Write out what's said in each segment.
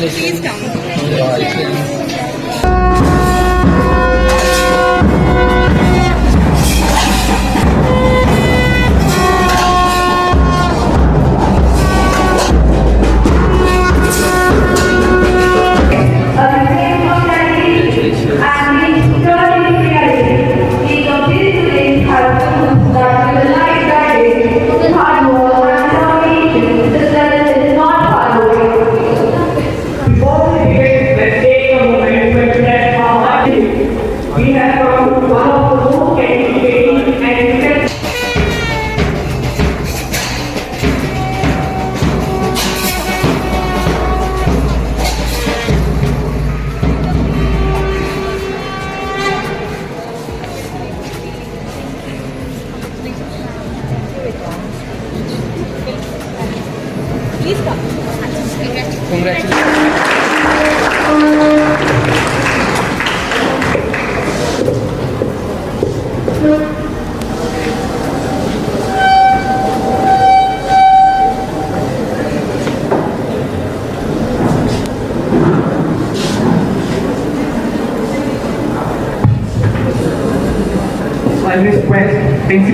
Please come.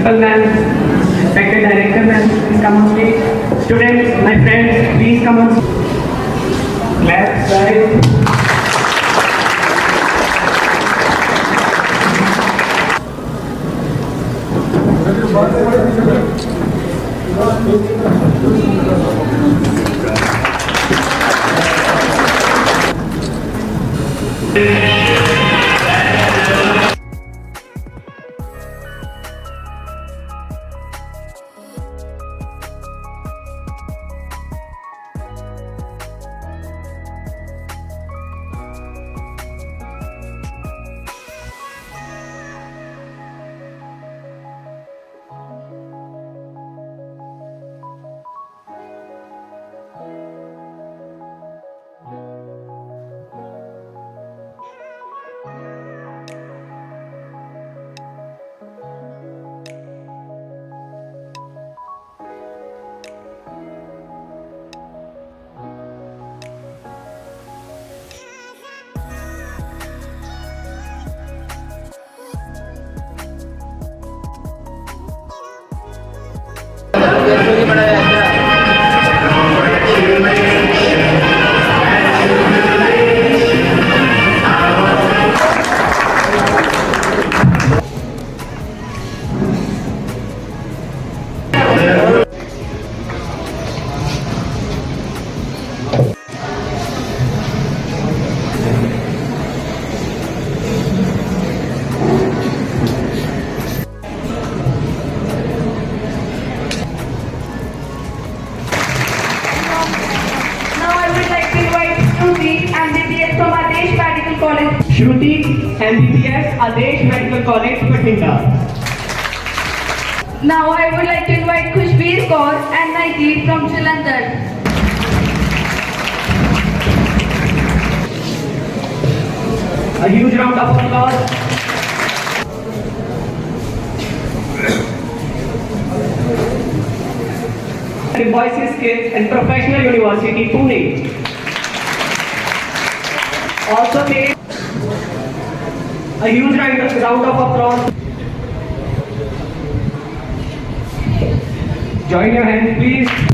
Principal ma'am, inspector director ma'am, please come on stage. Students, my friends, please come on. Clap, guys. Medical College, Batinda. Now I would like to invite Khushbir Kaur NIT from Jalandhar. A huge round of applause. Symbiosis Skills and Professional University, Pune. Also take a huge round of round of applause. Join your hands, please.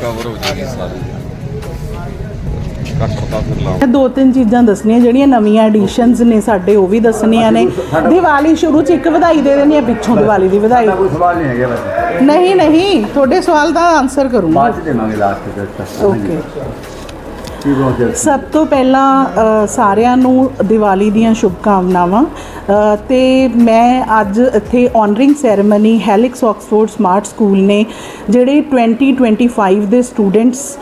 Cover ਹੋ ਜਾਏਗੀ ਸਾਰੀ। ਫਿਰ ਦੋ ਤਿੰਨ ਚੀਜ਼ਾਂ ਦੱਸਣੀਆਂ ਜਿਹੜੀਆਂ ਨਵੀਆਂ editions ਨੇ ਸਾਡੇ ਉਹ ਵੀ ਦੱਸਣੀਆਂ ਨੇ। ਦੀਵਾਲੀ ਸ਼ੁਰੂ ਚ ਇੱਕ ਵਧਾਈ ਦੇ ਦੇਣੀ ਆ ਪਿੱਛੋਂ ਦੀਵਾਲੀ ਦੀ ਵਧਾਈ। ਕੋਈ ਸਵਾਲ ਨਹੀਂ ਹੈਗਾ ਬਸ ਨਹੀਂ ਨਹੀਂ ਤੁਹਾਡੇ ਸਵਾਲ ਦਾ ਆਨਸਰ ਕਰੂੰਗੀ। ਬਾਅਦ ਚ ਦੇਵਾਂਗੇ ਲਾਸਟ ਤੇ ਤੱਕ ਓਕੇ ਸਭ ਤੋਂ ਪਹਿਲਾਂ ਸਾਰਿਆਂ ਨੂੰ ਦੀਵਾਲੀ ਦੀਆਂ ਸ਼ੁਭਕਾਮਨਾਵਾਂ। ਅ, ਤੇ ਮੈਂ ਅੱਜ ਇੱਥੇ honouring ceremony Helix Oxford smart school ਨੇ ਜਿਹੜੇ 2025 ਦੇ ਸਟੂਡੈਂਟਸ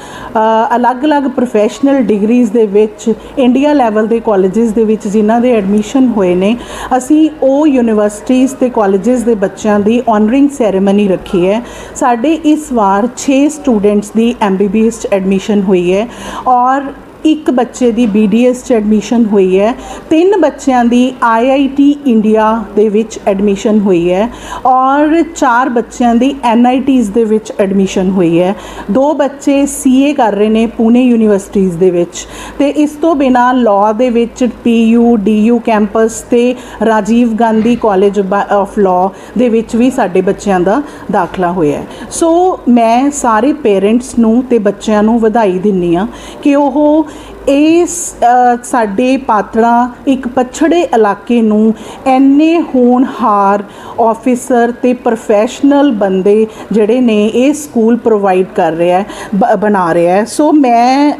ਅਲੱਗ-ਅਲੱਗ ਪ੍ਰੋਫੈਸ਼ਨਲ ਡਿਗਰੀਜ਼ ਦੇ ਵਿੱਚ ਇੰਡੀਆ ਲੈਵਲ ਦੇ ਕਾਲਜਸ ਦੇ ਵਿੱਚ ਜਿਨ੍ਹਾਂ ਦੇ ਐਡਮਿਸ਼ਨ ਹੋਏ ਨੇ ਅਸੀਂ ਉਹ ਯੂਨੀਵਰਸਿਟੀਜ਼ ਤੇ ਕਾਲਜਸ ਦੇ ਬੱਚਿਆਂ ਦੀ ਆਨਰਿੰਗ ਸੈਰੇਮਨੀ ਰੱਖੀ ਹੈ। ਸਾਡੇ ਇਸ ਵਾਰ 6 ਸਟੂਡੈਂਟਸ ਦੀ ਐਮਬੀਬੀਐਸ ਚ ਐਡਮਿਸ਼ਨ ਹੋਈ ਹੈ। ਔਰ और ਇੱਕ ਬੱਚੇ ਦੀ BDS ਚ ਐਡਮਿਸ਼ਨ ਹੋਈ ਹੈ। ਤਿੰਨ ਬੱਚਿਆਂ ਦੀ IIT ਇੰਡੀਆ ਦੇ ਵਿੱਚ ਐਡਮਿਸ਼ਨ ਹੋਈ ਹੈ ਔਰ ਚਾਰ ਬੱਚਿਆਂ ਦੀ NITs ਦੇ ਵਿੱਚ ਐਡਮਿਸ਼ਨ ਹੋਈ ਹੈ। ਦੋ ਬੱਚੇ CA ਕਰ ਰਹੇ ਨੇ ਪੂਨੇ ਯੂਨੀਵਰਸਿਟੀਜ਼ ਦੇ ਵਿੱਚ ਤੇ ਇਸ ਤੋਂ ਬਿਨਾ ਲਾਅ ਦੇ ਵਿੱਚ PU DU ਕੈਂਪਸ ਤੇ Rajiv Gandhi college of law ਦੇ ਵਿੱਚ ਵੀ ਸਾਡੇ ਬੱਚਿਆਂ ਦਾ ਦਾਖਲਾ ਹੋਇਆ ਸੋ ਮੈਂ ਸਾਰੇ ਪੇਰੈਂਟਸ ਨੂੰ ਤੇ ਬੱਚਿਆਂ ਨੂੰ ਵਧਾਈ ਦਿੰਨੀ ਆ ਕਿ ਉਹ ਇਸ ਸਾਡੇ ਪਾਤੜਾ ਇੱਕ ਪਛੜੇ ਇਲਾਕੇ ਨੂੰ ਐਨੇ ਹੋਣਹਾਰ ਆਫੀਸਰ ਤੇ ਪ੍ਰੋਫੈਸ਼ਨਲ ਬੰਦੇ ਜਿਹੜੇ ਨੇ ਇਹ ਸਕੂਲ ਪ੍ਰੋਵਾਈਡ ਕਰ ਰਿਹਾ ਹੈ, ਬ- ਬਣਾ ਰਿਹਾ ਹੈ। ਸੋ ਮੈਂ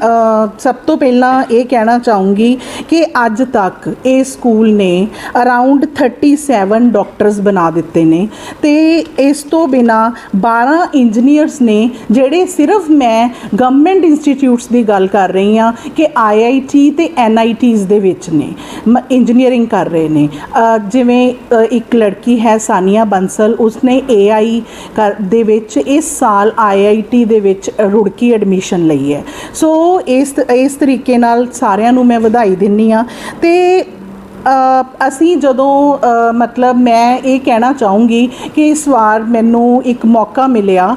ਸਭ ਤੋਂ ਪਹਿਲਾਂ ਇਹ ਕਹਿਣਾ ਚਾਹੂੰਗੀ ਕਿ ਅੱਜ ਤੱਕ ਇਹ ਸਕੂਲ ਨੇ ਅਰਾਊਂਡ 37 ਡਾਕਟਰਸ ਬਣਾ ਦਿੱਤੇ ਨੇ ਤੇ ਇਸ ਤੋਂ ਬਿਨਾ 12 ਇੰਜੀਨੀਅਰਸ ਨੇ ਜਿਹੜੇ ਸਿਰਫ ਮੈਂ ਗਵਰਨਮੈਂਟ ਇੰਸਟੀਚਿਊਟਸ ਦੀ ਗੱਲ ਕਰ ਰਹੀ ਹਾਂ ਕਿ ਆਈਆਈਟੀ ਤੇ ਐਨਆਈਟੀਜ਼ ਦੇ ਵਿੱਚ ਨੇ। ਇੰਜੀਨੀਅਰਿੰਗ ਕਰ ਰਹੇ ਨੇ। ਜਿਵੇਂ ਇੱਕ ਲੜਕੀ ਹੈ, ਸਾਨੀਆ ਬੰਸਲ, ਉਸਨੇ ਏਆਈ ਦੇ ਵਿੱਚ ਇਸ ਸਾਲ ਆਈਆਈਟੀ ਦੇ ਵਿੱਚ ਰੁੜਕੀ ਐਡਮਿਸ਼ਨ ਲਈ ਹੈ। ਸੋ ਇਸ ਇਸ ਤਰੀਕੇ ਨਾਲ ਸਾਰਿਆਂ ਨੂੰ ਮੈਂ ਵਧਾਈ ਦਿੰਨੀ ਆ ਤੇ ਅਸੀਂ ਜਦੋਂ ਮਤਲਬ ਮੈਂ ਇਹ ਕਹਿਣਾ ਚਾਹੂੰਗੀ ਕਿ ਇਸ ਵਾਰ ਮੈਨੂੰ ਇੱਕ ਮੌਕਾ ਮਿਲਿਆ।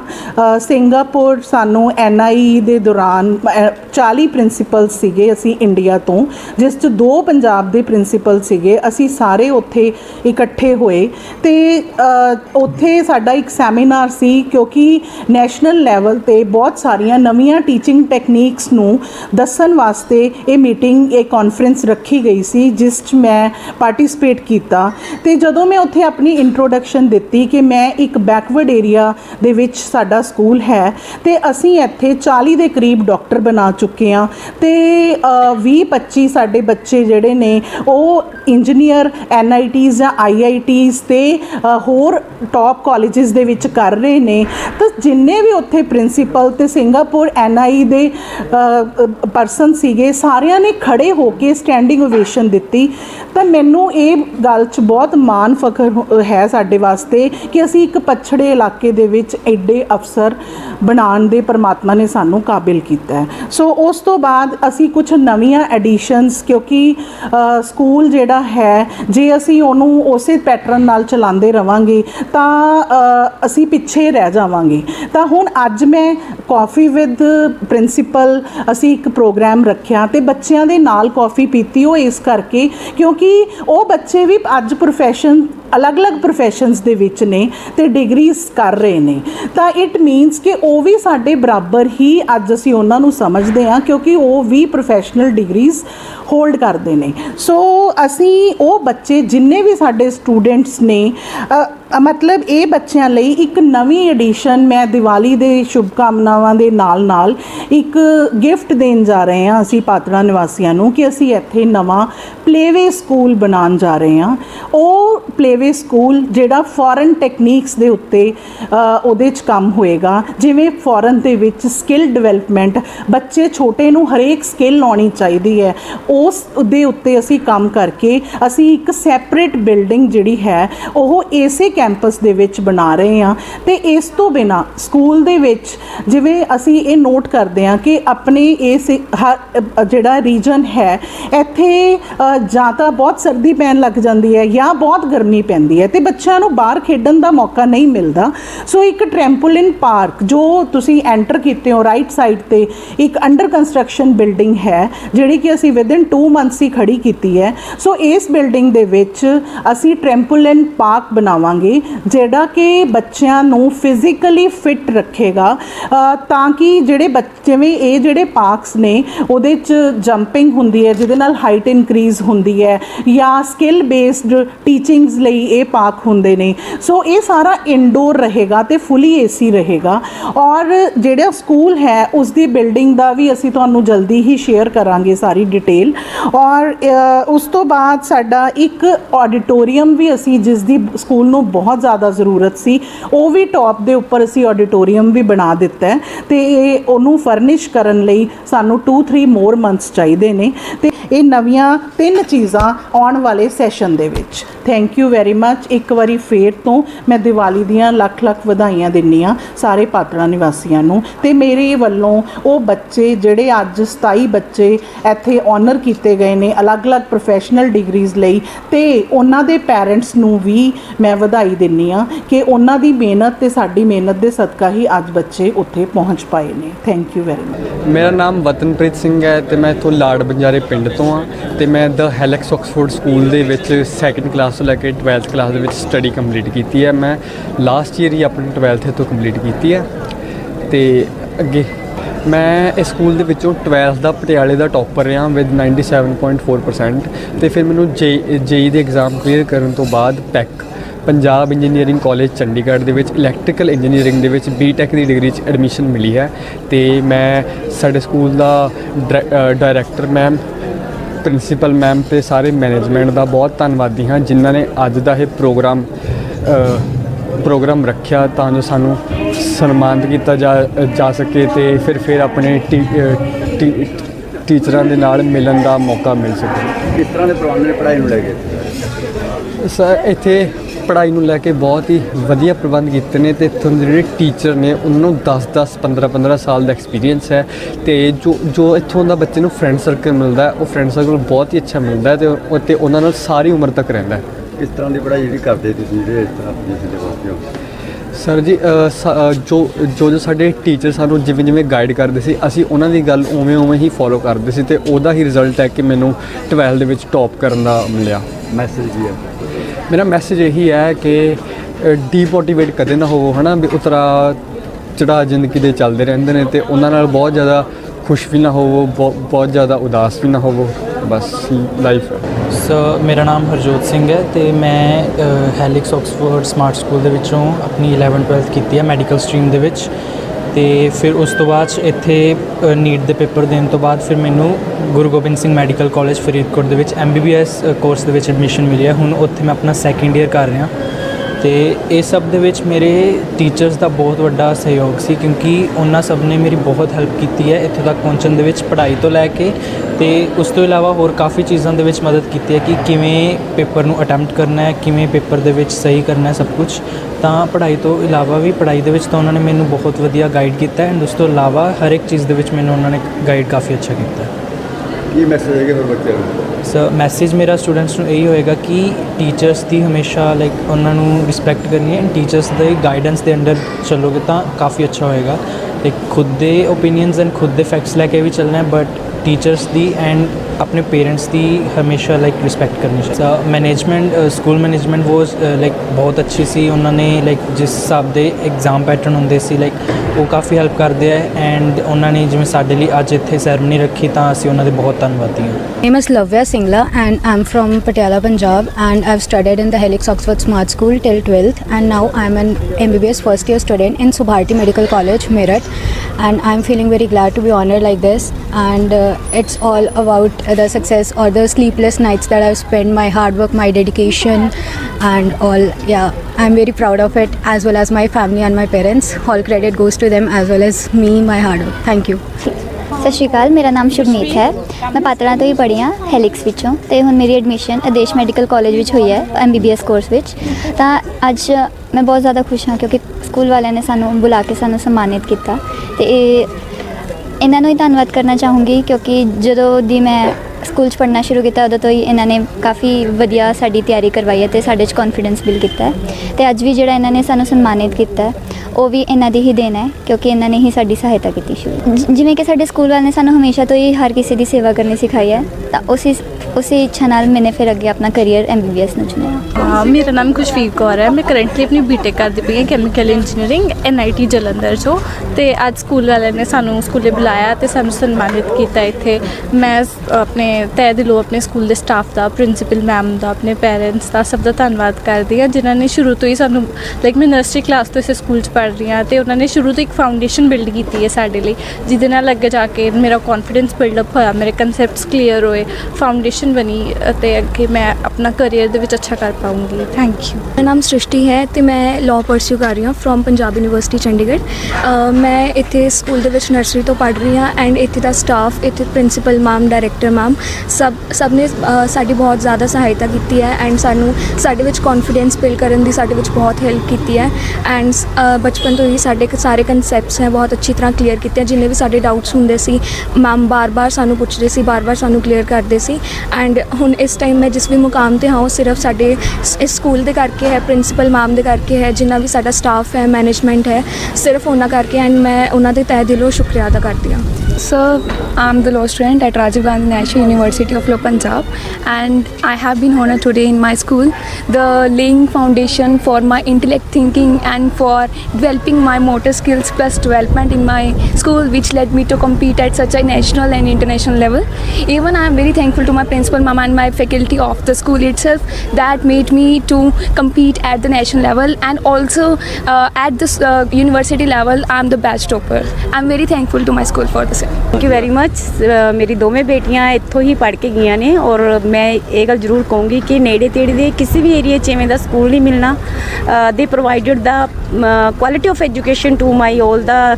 ਸਿੰਗਾਪੁਰ ਸਾਨੂੰ ਐਨਆਈ ਦੇ ਦੌਰਾਨ ਅ, 40 ਪ੍ਰਿੰਸੀਪਲ ਸੀਗੇ ਅਸੀਂ ਇੰਡੀਆ ਤੋਂ ਜਿਸ 'ਚ ਦੋ ਪੰਜਾਬ ਦੇ ਪ੍ਰਿੰਸੀਪਲ ਸੀਗੇ। ਅਸੀਂ ਸਾਰੇ ਉੱਥੇ ਇਕੱਠੇ ਹੋਏ ਤੇ ਉੱਥੇ ਸਾਡਾ ਇੱਕ ਸੈਮੀਨਾਰ ਸੀ ਕਿਉਂਕਿ ਨੈਸ਼ਨਲ ਲੈਵਲ ਤੇ ਬਹੁਤ ਸਾਰੀਆਂ ਨਵੀਆਂ ਟੀਚਿੰਗ ਟੈਕਨੀਕਸ ਨੂੰ ਦੱਸਣ ਵਾਸਤੇ ਇਹ ਮੀਟਿੰਗ ਇਹ ਕਾਨਫਰੰਸ ਰੱਖੀ ਗਈ ਸੀ ਜਿਸ 'ਚ ਮੈਂ ਪਾਰਟਿਸਿਪੇਟ ਕੀਤਾ ਤੇ ਜਦੋਂ ਮੈਂ ਉੱਥੇ ਆਪਣੀ ਇੰਟਰੋਡਕਸ਼ਨ ਦਿੱਤੀ ਕਿ ਮੈਂ ਇੱਕ ਬੈਕਵਰਡ ਏਰੀਆ ਦੇ ਵਿੱਚ ਸਾਡਾ ਸਕੂਲ ਹੈ ਤੇ ਅਸੀਂ ਇੱਥੇ 40 ਦੇ ਕਰੀਬ ਡਾਕਟਰ ਬਣਾ ਚੁੱਕੇ ਹਾਂ ਤੇ 20 25 ਸਾਡੇ ਬੱਚੇ ਜਿਹੜੇ ਨੇ ਉਹ ਇੰਜੀਨੀਅਰ ਐਨਆਈਟੀਜ਼ ਜਾਂ ਆਈਆਈਟੀਜ਼ ਤੇ ਅ, ਹੋਰ ਟੌਪ ਕਾਲਜਸ ਦੇ ਵਿੱਚ ਕਰ ਰਹੇ ਨੇ। ਤਾਂ ਜਿੰਨੇ ਵੀ ਉੱਥੇ ਪ੍ਰਿੰਸੀਪਲ ਤੇ ਸਿੰਗਾਪੁਰ ਐਨਆਈ ਦੇ ਪਰਸਨ ਸੀਗੇ ਸਾਰਿਆਂ ਨੇ ਖੜੇ ਹੋ ਕੇ ਸਟੈਂਡਿੰਗ ਓਵੇਸ਼ਨ ਦਿੱਤੀ। ਤਾਂ ਮੈਨੂੰ ਇਹ ਗੱਲ 'ਚ ਬਹੁਤ ਮਾਣ ਫਖਰ ਹੈ ਸਾਡੇ ਵਾਸਤੇ ਕਿ ਅਸੀਂ ਇੱਕ ਪਛੜੇ ਇਲਾਕੇ ਦੇ ਵਿੱਚ ਐਡੇ ਅਫਸਰ ਬਣਾਉਣ ਦੇ ਪਰਮਾਤਮਾ ਨੇ ਸਾਨੂੰ ਕਾਬਿਲ ਕੀਤਾ ਸੋ ਉਸ ਤੋਂ ਬਾਅਦ ਅਸੀਂ ਕੁਝ ਨਵੀਆਂ ਐਡੀਸ਼ਨਸ ਕਿਉਂਕਿ ਸਕੂਲ ਜਿਹੜਾ ਹੈ, ਜੇ ਅਸੀਂ ਉਹਨੂੰ ਉਸੇ ਪੈਟਰਨ ਨਾਲ ਚਲਾਉਂਦੇ ਰਵਾਂਗੇ, ਤਾਂ ਅਸੀਂ ਪਿੱਛੇ ਰਹਿ ਜਾਵਾਂਗੇ। ਤਾਂ ਹੁਣ ਅੱਜ ਮੈਂ ਕਾਫੀ ਵਿਦ ਪ੍ਰਿੰਸੀਪਲ ਅਸੀਂ ਇੱਕ ਪ੍ਰੋਗਰਾਮ ਰੱਖਿਆ ਤੇ ਬੱਚਿਆਂ ਦੇ ਨਾਲ ਕਾਫੀ ਪੀਤੀ ਉਹ ਇਸ ਕਰਕੇ ਕਿਉਂਕਿ ਉਹ ਬੱਚੇ ਵੀ ਅੱਜ ਪ੍ਰੋਫੈਸ਼ਨ ਅਲੱਗ-ਅਲੱਗ ਪ੍ਰੋਫੈਸ਼ਨਸ ਦੇ ਵਿੱਚ ਨੇ ਤੇ ਡਿਗਰੀਜ਼ ਕਰ ਰਹੇ ਨੇ। ਤਾਂ ਇਟ ਮੀਨਸ ਕਿ ਉਹ ਵੀ ਸਾਡੇ ਬਰਾਬਰ ਹੀ ਅੱਜ ਅਸੀਂ ਉਹਨਾਂ ਨੂੰ ਸਮਝਦੇ ਹਾਂ ਕਿਉਂਕਿ ਉਹ ਵੀ ਪ੍ਰੋਫੈਸ਼ਨਲ ਡਿਗਰੀਜ਼ ਹੋਲਡ ਕਰਦੇ ਨੇ। ਸੋ ਅਸੀਂ ਉਹ ਬੱਚੇ ਜਿੰਨੇ ਵੀ ਸਾਡੇ ਸਟੂਡੈਂਟਸ ਨੇ ਮਤਲਬ ਇਹ ਬੱਚਿਆਂ ਲਈ ਇੱਕ ਨਵੀਂ ਐਡੀਸ਼ਨ ਮੈਂ ਦੀਵਾਲੀ ਦੇ ਸ਼ੁਭ ਕਾਮਨਾਵਾਂ ਦੇ ਨਾਲ-ਨਾਲ ਇੱਕ ਗਿਫਟ ਦੇਣ ਜਾ ਰਹੇ ਹਾਂ ਅਸੀਂ ਪਾਤੜਾ ਨਿਵਾਸੀਆਂ ਨੂੰ ਕਿ ਅਸੀਂ ਇੱਥੇ ਨਵਾਂ ਪਲੇਵੇ ਸਕੂਲ ਬਣਾਉਣ ਜਾ ਰਹੇ ਹਾਂ। ਉਹ ਪਲੇ ਪਲੇਵੇ ਸਕੂਲ ਜਿਹੜਾ ਫੋਰਨ ਟੈਕਨੀਕਸ ਦੇ ਉੱਤੇ ਉਹਦੇ 'ਚ ਕੰਮ ਹੋਏਗਾ। ਜਿਵੇਂ ਫੋਰਨ ਦੇ ਵਿੱਚ ਸਕਿੱਲ ਡਿਵੈਲਪਮੈਂਟ ਬੱਚੇ ਛੋਟੇ ਨੂੰ ਹਰੇਕ ਸਕਿੱਲ ਆਉਣੀ ਚਾਹੀਦੀ ਹੈ। ਉਸ ਦੇ ਉੱਤੇ ਅਸੀਂ ਕੰਮ ਕਰਕੇ ਅਸੀਂ ਇੱਕ ਸੈਪਰੇਟ ਬਿਲਡਿੰਗ ਜਿਹੜੀ ਹੈ, ਉਹ ਇਸੇ ਕੈਂਪਸ ਦੇ ਵਿੱਚ ਬਣਾ ਰਹੇ ਹਾਂ। ਤੇ ਇਸ ਤੋਂ ਬਿਨਾ ਸਕੂਲ ਦੇ ਵਿੱਚ ਜਿਵੇਂ ਅਸੀਂ ਇਹ ਨੋਟ ਕਰਦੇ ਹਾਂ ਕਿ ਆਪਣੇ ਇਸ ਹਰ- ਜਿਹੜਾ ਰੀਜਨ ਹੈ, ਇੱਥੇ ਜਾਂ ਤਾਂ ਬਹੁਤ ਸਰਦੀ ਪੈਣ ਲੱਗ ਜਾਂਦੀ ਹੈ ਜਾਂ ਬਹੁਤ ਗਰਮੀ ਪੈਂਦੀ ਹੈ ਤੇ ਬੱਚਿਆਂ ਨੂੰ ਬਾਹਰ ਖੇਡਣ ਦਾ ਮੌਕਾ ਨਹੀਂ ਮਿਲਦਾ। ਸੋ ਇੱਕ ਟ੍ਰੈਂਪੋਲਿਨ ਪਾਰਕ ਜੋ ਤੁਸੀਂ ਐਂਟਰ ਕੀਤੇ ਹੋ ਰਾਈਟ ਸਾਈਡ ਤੇ, ਇੱਕ ਅੰਡਰ ਕੰਸਟਰਕਸ਼ਨ ਬਿਲਡਿੰਗ ਹੈ, ਜਿਹੜੀ ਕਿ ਅਸੀਂ ਵਿਦਿਨ 2 ਮੰਥਸ ਹੀ ਖੜੀ ਕੀਤੀ ਹੈ। ਸੋ ਇਸ ਬਿਲਡਿੰਗ ਦੇ ਵਿੱਚ ਅਸੀਂ ਟ੍ਰੈਂਪੋਲਿਨ ਪਾਰਕ ਬਣਾਵਾਂਗੇ, ਜਿਹੜਾ ਕਿ ਬੱਚਿਆਂ ਨੂੰ ਫਿਜ਼ੀਕਲੀ ਫਿਟ ਰੱਖੇਗਾ। ਤਾਂ ਕਿ ਜਿਹੜੇ ਬੱਚੇ, ਜਿਵੇਂ ਇਹ ਜਿਹੜੇ ਪਾਰਕਸ ਨੇ, ਉਹਦੇ ਚ ਜੰਪਿੰਗ ਹੁੰਦੀ ਹੈ, ਜਿਹਦੇ ਨਾਲ ਹਾਈਟ ਇਨਕਰੀਜ਼ ਹੁੰਦੀ ਹੈ, ਜਾਂ ਸਕਿੱਲ ਬੇਸਡ ਟੀਚਿੰਗਸ ਲਈ ਇਹ ਪਾਰਕ ਹੁੰਦੇ ਨੇ। ਸੋ ਇਹ ਸਾਰਾ ਇਨਡੋਰ ਰਹੇਗਾ ਤੇ ਫੁੱਲੀ ਏਸੀ ਰਹੇਗਾ। ਔਰ ਜਿਹੜਾ ਸਕੂਲ ਹੈ ਉਸ ਦੀ ਬਿਲਡਿੰਗ ਦਾ ਵੀ ਅਸੀਂ ਤੁਹਾਨੂੰ ਜਲਦੀ ਹੀ ਸ਼ੇਅਰ ਕਰਾਂਗੇ ਸਾਰੀ ਡਿਟੇਲ ਔਰ ਉਸ ਤੋਂ ਬਾਅਦ ਸਾਡਾ ਇੱਕ ਆਡੀਟੋਰੀਅਮ ਵੀ ਅਸੀਂ ਜਿਸ ਦੀ ਸਕੂਲ ਨੂੰ ਬਹੁਤ ਜ਼ਿਆਦਾ ਜ਼ਰੂਰਤ ਸੀ, ਉਹ ਵੀ ਟੌਪ ਦੇ ਉੱਪਰ ਅਸੀਂ ਆਡੀਟੋਰੀਅਮ ਵੀ ਬਣਾ ਦਿੱਤਾ ਹੈ। ਤੇ ਇਹ ਉਹਨੂੰ ਫਰਨਿਸ਼ ਕਰਨ ਲਈ ਸਾਨੂੰ 2-3 ਮੋਰ ਮੰਥਸ ਚਾਹੀਦੇ ਨੇ। ਤੇ ਇਹ ਨਵੀਆਂ ਤਿੰਨ ਚੀਜ਼ਾਂ ਆਉਣ ਵਾਲੇ ਸੈਸ਼ਨ ਦੇ ਵਿੱਚ। ਥੈਂਕ ਯੂ ਵੈਰੀ ਮੱਚ ਇੱਕ ਵਾਰੀ ਫੇਰ ਤੋਂ ਮੈਂ ਦੀਵਾਲੀ ਦੀਆਂ ਲੱਖ ਲੱਖ ਵਧਾਈਆਂ ਦਿੰਨੀ ਆ ਸਾਰੇ ਪਾਤੜਾ ਨਿਵਾਸੀਆਂ ਨੂੰ ਤੇ ਮੇਰੇ ਵੱਲੋਂ ਉਹ ਬੱਚੇ ਜਿਹੜੇ ਅੱਜ 27 ਬੱਚੇ ਇੱਥੇ ਆਨਰ ਕੀਤੇ ਗਏ ਨੇ ਅਲੱਗ-ਅਲੱਗ ਪ੍ਰੋਫੈਸ਼ਨਲ ਡਿਗਰੀਜ਼ ਲਈ ਤੇ ਉਹਨਾਂ ਦੇ ਪੈਰੈਂਟਸ ਨੂੰ ਵੀ ਮੈਂ ਵਧਾਈ ਦਿੰਨੀ ਆ ਕਿ ਉਹਨਾਂ ਦੀ ਮਿਹਨਤ ਤੇ ਸਾਡੀ ਮਿਹਨਤ ਦੇ ਸਦਕਾ ਹੀ ਅੱਜ ਬੱਚੇ ਉੱਥੇ ਪਹੁੰਚ ਪਾਏ ਨੇ। ਥੈਂਕ ਯੂ ਵੈਰੀ ਮਚ ਮੇਰਾ ਨਾਮ ਵਤਨਪ੍ਰੀਤ ਸਿੰਘ ਹੈ ਤੇ ਮੈਂ ਇੱਥੋਂ ਲਾੜ ਬੰਜਾਰੇ ਪਿੰਡ ਤੋਂ ਆ ਤੇ ਮੈਂ ਦ ਹੈਲੈਕਸ ਆਕਸਫੋਰਡ ਸਕੂਲ ਦੇ ਵਿੱਚ ਸੈਕੰਡ ਕਲਾਸ ਤੋਂ ਲੈ ਕੇ 12th ਕਲਾਸ ਦੇ ਵਿੱਚ ਸਟੱਡੀ ਕੰਪਲੀਟ ਕੀਤੀ ਹੈ। ਮੈਂ ਲਾਸਟ ਈਅਰ ਹੀ ਆਪਣੀ 12th ਤੋਂ ਕੰਪਲੀਟ ਕੀਤੀ ਹੈ। ਤੇ ਅੱਗੇ ਮੈਂ ਇਸ ਸਕੂਲ ਦੇ ਵਿੱਚੋਂ 12th ਦਾ ਪਟਿਆਲੇ ਦਾ ਟੌਪਰ ਰਿਹਾ ਵਿਦ 97.4% ਤੇ ਫਿਰ ਮੈਨੂੰ ਜੇਈ ਦੇ ਐਗਜ਼ਾਮ ਕਲੀਅਰ ਕਰਨ ਤੋਂ ਬਾਅਦ PEC Punjab engineering college Chandigarh ਦੇ ਵਿੱਚ ਇਲੈਕਟ੍ਰੀਕਲ ਇੰਜੀਨੀਅਰਿੰਗ ਦੇ ਵਿੱਚ ਬੀਟੈਕ ਦੀ ਡਿਗਰੀ 'ਚ ਐਡਮਿਸ਼ਨ ਮਿਲੀ ਹੈ। ਤੇ ਮੈਂ ਸਾਡੇ ਸਕੂਲ ਦਾ ਡਾਇਰੈਕਟਰ ਮੈਮ ਪ੍ਰਿੰਸੀਪਲ ਮੈਮ ਤੇ ਸਾਰੇ ਮੈਨੇਜਮੈਂਟ ਦਾ ਬਹੁਤ ਧੰਨਵਾਦੀ ਹਾਂ ਜਿਨ੍ਹਾਂ ਨੇ ਅੱਜ ਦਾ ਇਹ ਪ੍ਰੋਗਰਾਮ ਪ੍ਰੋਗਰਾਮ ਰੱਖਿਆ ਤਾਂ ਜੋ ਸਾਨੂੰ ਸਨਮਾਨਿਤ ਕੀਤਾ ਜਾ ਜਾ ਸਕੇ ਤੇ ਫਿਰ ਫਿਰ ਆਪਣੇ ਟੀਚਰਾਂ ਦੇ ਨਾਲ ਮਿਲਣ ਦਾ ਮੌਕਾ ਮਿਲ ਸਕੇ। ਕਿਸ ਤਰ੍ਹਾਂ ਦੇ ਪ੍ਰਬੰਧ ਨੇ ਪੜ੍ਹਾਈ ਨੂੰ ਲੈ ਕੇ? ਸਰ ਇੱਥੇ ਪੜ੍ਹਾਈ ਨੂੰ ਲੈ ਕੇ ਬਹੁਤ ਹੀ ਵਧੀਆ ਪ੍ਰਬੰਧ ਕੀਤੇ ਨੇ ਤੇ ਇੱਥੋਂ ਦੇ ਜਿਹੜੇ ਟੀਚਰ ਨੇ ਉਹਨਾਂ ਨੂੰ 10 10 15 15 ਸਾਲ ਦਾ ਐਕਸਪੀਰੀਅੰਸ ਹੈ ਤੇ ਜੋ ਜੋ ਇੱਥੋਂ ਦਾ ਬੱਚੇ ਨੂੰ ਫਰੈਂਡ ਸਰਕਲ ਮਿਲਦਾ ਉਹ ਫਰੈਂਡ ਸਰਕਲ ਬਹੁਤ ਹੀ ਅੱਛਾ ਮਿਲਦਾ ਤੇ ਉਹ ਤੇ ਉਹਨਾਂ ਨਾਲ ਸਾਰੀ ਉਮਰ ਤੱਕ ਰਹਿੰਦਾ ਕਿਸ ਤਰ੍ਹਾਂ ਦੀ ਪੜ੍ਹਾਈ ਜਿਹੜੀ ਕਰਦੇ ਤੁਸੀਂ ਜਿਹੜੇ ਇਸ ਤਰ੍ਹਾਂ ਤੇ ਪਹੁੰਚੇ ਹੋ? ਸਰ ਜੀ ਜੋ ਜੋ ਜੋ ਸਾਡੇ ਟੀਚਰ ਸਾਨੂੰ ਜਿਵੇਂ ਜਿਵੇਂ ਗਾਈਡ ਕਰਦੇ ਸੀ ਅਸੀਂ ਉਹਨਾਂ ਦੀ ਗੱਲ ਉਵੇਂ ਉਵੇਂ ਹੀ ਫੋਲੋ ਕਰਦੇ ਸੀ ਤੇ ਉਹਦਾ ਹੀ ਰਿਜ਼ਲਟ ਹੈ ਕਿ ਮੈਨੂੰ 12 ਦੇ ਵਿੱਚ ਟੌਪ ਕਰਨ ਦਾ ਮਿਲਿਆ। ਮੈਸੇਜ ਕੀ ਹੈ। ਮੇਰਾ ਮੈਸੇਜ ਇਹੀ ਹੈ ਕਿ ਡੀਮੋਟੀਵੇਟ ਕਦੇ ਨਾ ਹੋਵੋ, ਹਨਾ? ਵੀ ਉਤਰਾ ਚੜਾ ਜ਼ਿੰਦਗੀ ਦੇ ਚੱਲਦੇ ਰਹਿੰਦੇ ਨੇ ਤੇ ਉਹਨਾਂ ਨਾਲ ਬਹੁਤ ਜ਼ਿਆਦਾ ਖੁਸ਼ ਵੀ ਨਾ ਹੋਵੋ, ਬਹੁ- ਬਹੁਤ ਜ਼ਿਆਦਾ ਉਦਾਸ ਵੀ ਨਾ ਹੋਵੋ। ਬਸ ਲਾਈਫ ਹੈ। ਸੋ ਮੇਰਾ ਨਾਮ ਹਰਜੋਤ ਸਿੰਘ ਹੈ ਤੇ ਮੈਂ ਹੈਲਿਕਸ ਆਕਸਫੋਰਡ ਸਮਾਰਟ ਸਕੂਲ ਦੇ ਵਿੱਚੋਂ ਆਪਣੀ 11 12th ਕੀਤੀ ਹੈ ਮੈਡੀਕਲ ਸਟਰੀਮ ਦੇ ਵਿੱਚ। ਤੇ ਫਿਰ ਉਸ ਤੋਂ ਬਾਅਦ 'ਚ ਇੱਥੇ ਨੀਟ ਦੇ ਪੇਪਰ ਦੇਣ ਤੋਂ ਬਾਅਦ ਫਿਰ ਮੈਨੂੰ ਗੁਰੂ ਗੋਬਿੰਦ ਸਿੰਘ ਮੈਡੀਕਲ ਕਾਲਜ ਫਰੀਦਕੋਟ ਦੇ ਵਿੱਚ ਐਮਬੀਬੀਐਸ ਕੋਰਸ ਦੇ ਵਿੱਚ ਐਡਮਿਸ਼ਨ ਮਿਲੀ ਹੈ ਹੁਣ ਉੱਥੇ ਮੈਂ ਆਪਣਾ ਸੈਕੰਡ ਈਅਰ ਕਰ ਰਿਹਾ। ਤੇ ਇਹ ਸਭ ਦੇ ਵਿੱਚ ਮੇਰੇ ਟੀਚਰਸ ਦਾ ਬਹੁਤ ਵੱਡਾ ਸਹਿਯੋਗ ਸੀ ਕਿਉਂਕਿ ਉਹਨਾਂ ਸਭ ਨੇ ਮੇਰੀ ਬਹੁਤ ਹੈਲਪ ਕੀਤੀ ਹੈ ਇੱਥੇ ਤੱਕ ਪਹੁੰਚਣ ਦੇ ਵਿੱਚ, ਪੜ੍ਹਾਈ ਤੋਂ ਲੈ ਕੇ ਤੇ ਉਸ ਤੋਂ ਇਲਾਵਾ ਹੋਰ ਕਾਫੀ ਚੀਜ਼ਾਂ ਦੇ ਵਿੱਚ ਮਦਦ ਕੀਤੀ ਹੈ ਕਿ ਕਿਵੇਂ ਪੇਪਰ ਨੂੰ ਅਟੈਂਪਟ ਕਰਨਾ ਹੈ, ਕਿਵੇਂ ਪੇਪਰ ਦੇ ਵਿੱਚ ਸਹੀ ਕਰਨਾ ਹੈ ਸਭ ਕੁਝ ਤਾਂ ਪੜ੍ਹਾਈ ਤੋਂ ਇਲਾਵਾ ਵੀ ਪੜ੍ਹਾਈ ਦੇ ਵਿੱਚ ਤਾਂ ਉਹਨਾਂ ਨੇ ਮੈਨੂੰ ਬਹੁਤ ਵਧੀਆ ਗਾਈਡ ਕੀਤਾ ਐਂਡ ਉਸ ਤੋਂ ਇਲਾਵਾ ਹਰ ਇੱਕ ਚੀਜ਼ ਦੇ ਵਿੱਚ ਮੈਨੂੰ ਉਹਨਾਂ ਨੇ ਗਾਈਡ ਕਾਫੀ ਅੱਛਾ ਕੀਤਾ ਕੀ ਮੈਸੇਜ ਹੈਗੇ ਹੋਰ ਬੱਚਿਆਂ ਨੂੰ? ਸੋ ਮੈਸੇਜ ਮੇਰਾ ਸਟੂਡੈਂਟਸ ਨੂੰ ਇਹੀ ਹੋਏਗਾ ਕਿ ਟੀਚਰਸ ਦੀ ਹਮੇਸ਼ਾ ਲਾਈਕ ਉਹਨਾਂ ਨੂੰ ਰਿਸਪੈਕਟ ਕਰਨੀ ਹੈ। ਐਂਡ ਟੀਚਰਸ ਦੇ ਗਾਈਡੈਂਸ ਦੇ ਅੰਡਰ ਚੱਲੋਗੇ ਤਾਂ ਕਾਫੀ ਅੱਛਾ ਹੋਏਗਾ। ਲਾਈਕ ਖੁਦ ਦੇ ਓਪੀਨੀਅਨਸ ਐਂਡ ਖੁਦ ਦੇ ਫੈਕਟਸ ਲੈ ਕੇ ਵੀ ਚੱਲਣਾ ਹੈ ਬਟ ਟੀਚਰਸ ਦੀ ਐਂਡ अपने पेरेंट्स की हमेशा लाइक रिस्पेक्ट करनी चाहिए मैनेजमेंट स्कूल मैनेजमेंट वो लाइक ਬਹੁਤ ਅੱਛੀ ਸੀ ਉਹਨਾਂ ਨੇ ਲਾਈਕ ਜਿਸ ਹਿਸਾਬ ਦੇ ਐਗਜ਼ਾਮ ਪੈਟਰਨ ਹੁੰਦੇ ਸੀ ਲਾਈਕ ਉਹ ਕਾਫੀ ਹੈਲਪ ਕਰਦੇ ਆ ਐਂਡ ਉਹਨਾਂ ਨੇ ਜਿਵੇਂ ਸਾਡੇ ਲਈ ਅੱਜ ਇੱਥੇ ਸੈਰਮਨੀ ਰੱਖੀ ਤਾਂ ਅਸੀਂ ਉਹਨਾਂ ਦੇ ਬਹੁਤ ਧੰਨਵਾਦੀ ਹਾਂ name is Lavya Singla and I'm from Patiala Punjab and I've studied in the Helix Oxford smart school till 12th and now I'm an MBBS first year student in Subharti medical college Meerut and I'm feeling very glad to be honoured like this and it's all about uh, the success or the sleepless nights that I've spent, my hard work, my dedication and all yeah I'm very proud of it as well as my family and my parents. All credit goes to them as well as me, my hard work. Thank you. ਸਤਿ ਸ਼੍ਰੀ ਅਕਾਲ ਮੇਰਾ ਨਾਮ ਸ਼ੁਭਨੀਤ ਹੈ ਮੈਂ ਪਾਤੜਾ ਤੋਂ ਹੀ ਪੜ੍ਹੀ ਹਾਂ helix ਵਿੱਚੋਂ ਤੇ ਹੁਣ ਮੇਰੀ ਐਡਮਿਸ਼ਨ ਆਦੇਸ਼ ਮੈਡੀਕਲ ਕਾਲਜ ਵਿੱਚ ਹੋਈ ਹੈ ਐਮਬੀਬੀਐਸ ਕੋਰਸ ਵਿੱਚ ਤਾਂ ਅੱਜ ਮੈਂ ਬਹੁਤ ਜ਼ਿਆਦਾ ਖੁਸ਼ ਹਾਂ ਕਿਉਂਕਿ ਸਕੂਲ ਵਾਲਿਆਂ ਨੇ ਸਾਨੂੰ ਬੁਲਾ ਕੇ ਸਾਨੂੰ ਸਨਮਾਨਿਤ ਕੀਤਾ ਤੇ ਇਹ ਇਹਨਾਂ ਨੂੰ ਹੀ ਧੰਨਵਾਦ ਕਰਨਾ ਚਾਹੂੰਗੀ ਕਿਉਂਕਿ ਜਦੋਂ ਦੀ ਮੈਂ ਸਕੂਲ 'ਚ ਪੜ੍ਹਨਾ ਸ਼ੁਰੂ ਕੀਤਾ, ਉਦੋਂ ਤੋਂ ਹੀ ਇਹਨਾਂ ਨੇ ਕਾਫੀ ਵਧੀਆ ਸਾਡੀ ਤਿਆਰੀ ਕਰਵਾਈ ਹੈ ਤੇ ਸਾਡੇ 'ਚ ਕੌਨਫੀਡੈਂਸ ਬਿਲਡ ਕੀਤਾ ਹੈ। ਤੇ ਅੱਜ ਵੀ ਜਿਹੜਾ ਇਹਨਾਂ ਨੇ ਸਾਨੂੰ ਸਨਮਾਨਿਤ ਕੀਤਾ ਹੈ, ਉਹ ਵੀ ਇਹਨਾਂ ਦੀ ਹੀ ਦੇਣ ਹੈ ਕਿਉਂਕਿ ਇਹਨਾਂ ਨੇ ਹੀ ਸਾਡੀ ਸਹਾਇਤਾ ਕੀਤੀ ਸ਼ੁਰੂ ਜ- ਜਿਵੇਂ ਕਿ ਸਾਡੇ ਸਕੂਲ ਵਾਲਿਆਂ ਨੇ ਸਾਨੂੰ ਹਮੇਸ਼ਾ ਤੋਂ ਹੀ ਹਰ ਕਿਸੇ ਦੀ ਸੇਵਾ ਕਰਨੀ ਸਿਖਾਈ ਹੈ, ਤਾਂ ਉਸੇ ਉਸੇ ਇੱਛਾ ਨਾਲ ਮੈਨੇ ਫਿਰ ਅੱਗੇ ਆਪਣਾ ਕੈਰੀਅਰ ਐਮਬੀਬੀਐਸ ਨੂੰ ਚੁਣਿਆ ਹਾਂ ਮੇਰਾ ਨਾਮ ਖੁਸ਼ਵੀਰ ਕੌਰ ਹੈ ਮੈਂ ਕਰੰਟਲੀ ਆਪਣੀ ਬੀਟੈਕ ਕਰਦੀ ਪਈ ਹਾਂ ਕੈਮੀਕਲ ਇੰਜੀਨੀਅਰਿੰਗ ਐਨਆਈਟੀ ਜਲੰਧਰ ਚੋਂ ਤੇ ਅੱਜ ਸਕੂਲ ਵਾਲਿਆਂ ਨੇ ਸਾਨੂੰ ਸਕੂਲੇ ਬੁਲਾਇਆ ਤੇ ਸਾਨੂੰ ਸਨਮਾਨਿਤ ਕੀਤਾ ਇੱਥੇ ਮੈਂ ਆਪਣੇ ਤਹਿ ਦਿਲੋਂ ਆਪਣੇ ਸਕੂਲ ਦੇ ਸਟਾਫ ਦਾ ਪ੍ਰਿੰਸੀਪਲ ਮੈਮ ਦਾ ਆਪਣੇ ਪੇਰੈਂਟਸ ਦਾ ਸਭ ਦਾ ਧੰਨਵਾਦ ਕਰਦੀ ਹਾਂ ਜਿਨ੍ਹਾਂ ਨੇ ਸ਼ੁਰੂ ਤੋਂ ਹੀ ਸਾਨੂੰ ਲਾਈਕ ਮੈਂ ਨਰਸਰੀ ਕਲਾਸ ਤੋਂ ਇਸੇ ਸਕੂਲ 'ਚ ਪੜ੍ਹ ਰਹੀ ਹਾਂ ਤੇ ਉਹਨਾਂ ਨੇ ਸ਼ੁਰੂ ਤੋਂ ਇੱਕ ਫਾਊਂਡੇਸ਼ਨ ਬਿਲਡ ਕੀਤੀ ਹੈ ਸਾਡੇ ਲਈ ਜਿਹਦੇ ਨਾਲ ਅੱਗੇ ਜਾ ਕੇ ਮੇਰਾ ਕੌਨਫੀਡੈਂਸ ਬਿਲਡ ਅਪ ਹੋਇਆ ਮੇਰੇ ਕਨਸੈਪਟਸ ਕਲੀਅਰ ਹੋਏ ਫਾਊਂਡੇਸ਼ਨ ਬਣੀ ਅਤੇ ਅੱਗੇ ਮੈਂ ਆਪਣਾ ਕੈਰੀਅਰ ਦੇ ਵਿੱਚ ਅੱਛਾ ਕਰ ਪਾਉਂਗੀ ਥੈਂਕ ਯੂ ਮੇਰਾ ਨਾਮ ਸ੍ਰਿਸ਼ਟੀ ਹੈ ਤੇ ਮੈਂ ਲਾਅ ਪਰਸਿਊ ਕਰ ਰਹੀ ਹਾਂ ਫਰੋਮ ਪੰਜਾਬ ਯੂਨੀਵਰਸਿਟੀ ਚੰਡੀਗੜ੍ਹ ਅ, ਮੈਂ ਇੱਥੇ ਸਕੂਲ ਦੇ ਵਿੱਚ ਨਰਸਰੀ ਤੋਂ ਪੜ੍ਹ ਰਹੀ ਹਾਂ ਐਂਡ ਇੱਥੇ ਦਾ ਸਟਾਫ ਇੱਥੇ ਪ੍ਰਿੰਸੀਪਲ ਮੈਮ ਡਾਇਰੈਕਟਰ ਮੈਮ ਸਭ ਸਭ ਨੇ ਅ, ਸਾਡੀ ਬਹੁਤ ਜ਼ਿਆਦਾ ਸਹਾਇਤਾ ਕੀਤੀ ਹੈ ਐਂਡ ਸਾਨੂੰ ਸਾਡੇ ਵਿੱਚ ਕੌਨਫੀਡੈਂਸ ਬਿਲਡ ਕਰਨ ਦੀ ਸਾਡੇ ਵਿੱਚ ਬਹੁਤ ਹੈਲਪ ਕੀਤੀ ਹੈ। ਐਂਡ ਬਚਪਨ ਤੋਂ ਹੀ ਸਾਡੇ ਕ- ਸਾਰੇ ਕਨਸੈਪਟਸ ਹੈ ਬਹੁਤ ਅੱਛੀ ਤਰ੍ਹਾਂ ਕਲੀਅਰ ਕੀਤੇ ਹੈ ਜਿੰਨੇ ਵੀ ਸਾਡੇ ਡਾਊਟਸ ਹੁੰਦੇ ਸੀ ਮੈਮ ਬਾਰ-ਬਾਰ ਸਾਨੂੰ ਪੁੱਛਦੇ ਸੀ ਬਾਰ-ਬਾਰ ਸਾਨੂੰ ਕਲੀਅਰ ਕਰਦੇ ਸੀ। ਐਂਡ ਹੁਣ ਇਸ ਟਾਈਮ ਮੈਂ ਜਿਸ ਵੀ ਮੁਕਾਮ ਤੇ ਹਾਂ, ਉਹ ਸਿਰਫ ਸਾਡੇ ਸ- ਇਸ ਸਕੂਲ ਦੇ ਕਰਕੇ ਹੈ ਪ੍ਰਿੰਸੀਪਲ ਮੈਮ ਦੇ ਕਰਕੇ ਹੈ, ਜਿੰਨਾ ਵੀ ਸਾਡਾ ਸਟਾਫ ਹੈ ਮੈਨੇਜਮੈਂਟ ਹੈ, ਸਿਰਫ ਉਹਨਾਂ ਕਰਕੇ ਐਂਡ ਮੈਂ ਉਹਨਾਂ ਦੇ ਤਹਿ ਦਿਲੋਂ ਸ਼ੁਕਰੀਆ ਅਦਾ ਕਰਦੀ ਹਾਂ। Sir, I'm the law student at Rajiv Gandhi National University of Law Punjab and I have been honored today in my school. The laying foundation for my intellect thinking and for developing my motor skills plus development in my school which led me to compete at such a national and international level. Even I am very thankful to my principal mama and my faculty of the school itself that made me to compete at the national level and also uh, at the uh, university level I'm the batch topper. I'm very thankful to my school for same. Thank you very much ਮੇਰੀ ਦੋਵੇਂ ਬੇਟੀਆਂ ਇੱਥੋਂ ਹੀ ਪੜ੍ਹ ਕੇ ਗਈਆਂ ਨੇ ਔਰ ਮੈਂ ਇਹ ਗੱਲ ਜ਼ਰੂਰ ਕਹੂੰਗੀ ਕਿ ਨੇੜੇ ਤੇੜੇ ਦੇ ਕਿਸੇ ਵੀ ਏਰੀਆ 'ਚ ਐਵੇਂ ਦਾ ਸਕੂਲ ਨਹੀਂ ਮਿਲਣਾ ਦੇ provided the quality of education to my 올 the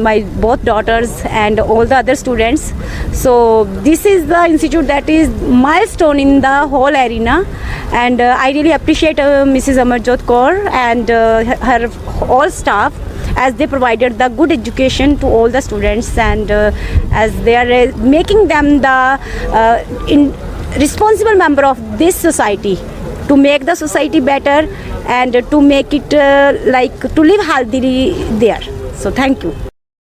my both daughters and all the other students so this is the institute that is milestone in the whole arena and uh, i really appreciate uh, mrs amarjot kaur and uh, her all staff as they provided the good education to all the students and uh, as they are uh, making them the uh, responsible member of this society to make the society better and to make it like to live healthily there. So thank you